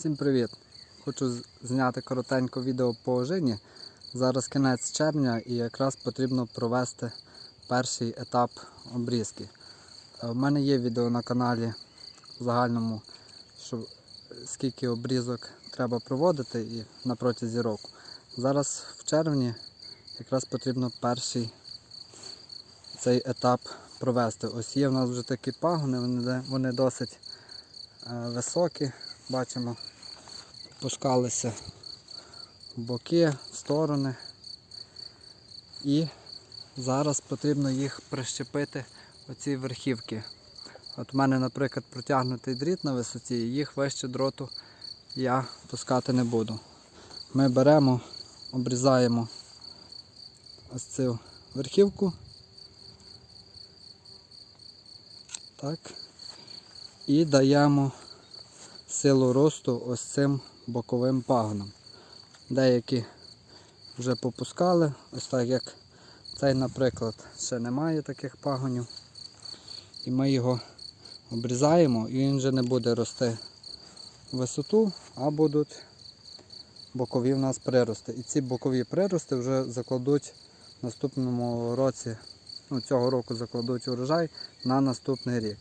Всім привіт! Хочу зняти коротеньке відео по ожині. Зараз кінець червня і якраз потрібно провести перший етап обрізки. Е, У мене є відео на каналі в загальному, що е, скільки обрізок треба проводити і на протязі року. Зараз в червні якраз потрібно перший цей етап провести. Ось є в нас вже такі пагони, вони, вони досить е, високі, бачимо, пошкалися боки, сторони. І зараз потрібно їх прищепити оці верхівки. От у мене, наприклад, протягнутий дріт на висоті, їх вище дроту я пускати не буду. Ми беремо, обрізаємо ось цю верхівку. Так. І даємо силу росту ось цим боковим пагонам. Деякі вже попускали, ось так як цей, наприклад, ще немає таких пагонів. І ми його обрізаємо і він вже не буде рости висоту, а будуть бокові в нас прирости. І ці бокові прирости вже закладуть в наступному році, ну цього року закладуть урожай на наступний рік.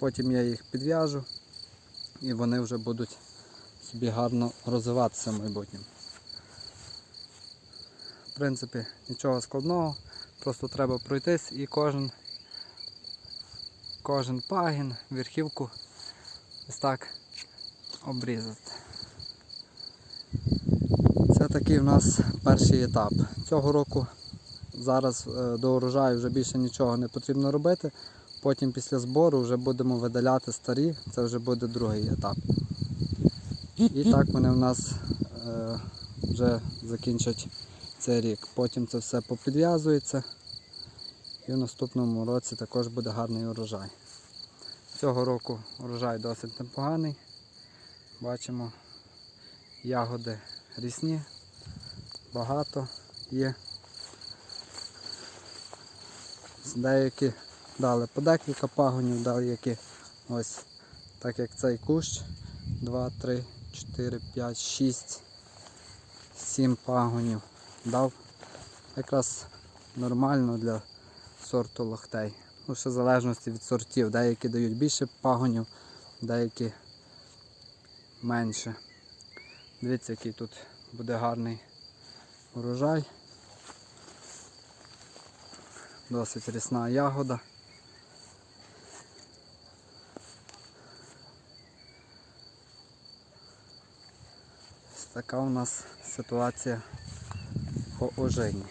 Потім я їх підв'яжу і вони вже будуть собі гарно розвиватися в майбутньому. В принципі, нічого складного, просто треба пройтись і кожен, кожен пагін, верхівку ось так обрізати. Це такий в нас перший етап. Цього року зараз е, до урожаю вже більше нічого не потрібно робити. Потім після збору вже будемо видаляти старі, це вже буде другий етап. І так вони в нас е, вже закінчать цей рік. Потім це все попідв'язується і в наступному році також буде гарний урожай. Цього року урожай досить непоганий. Бачимо ягоди рісні, багато є. Деякі дали по декілька пагонів, деякі ось так як цей кущ. 2, 3, 4, 5, 6, 7 пагонів. Дав якраз нормально для сорту лохтей. Ну, ще в залежності від сортів. Деякі дають більше пагонів, деякі менше. Дивіться, який тут буде гарний урожай. Досить рісна ягода. Така у нас ситуація по ожині.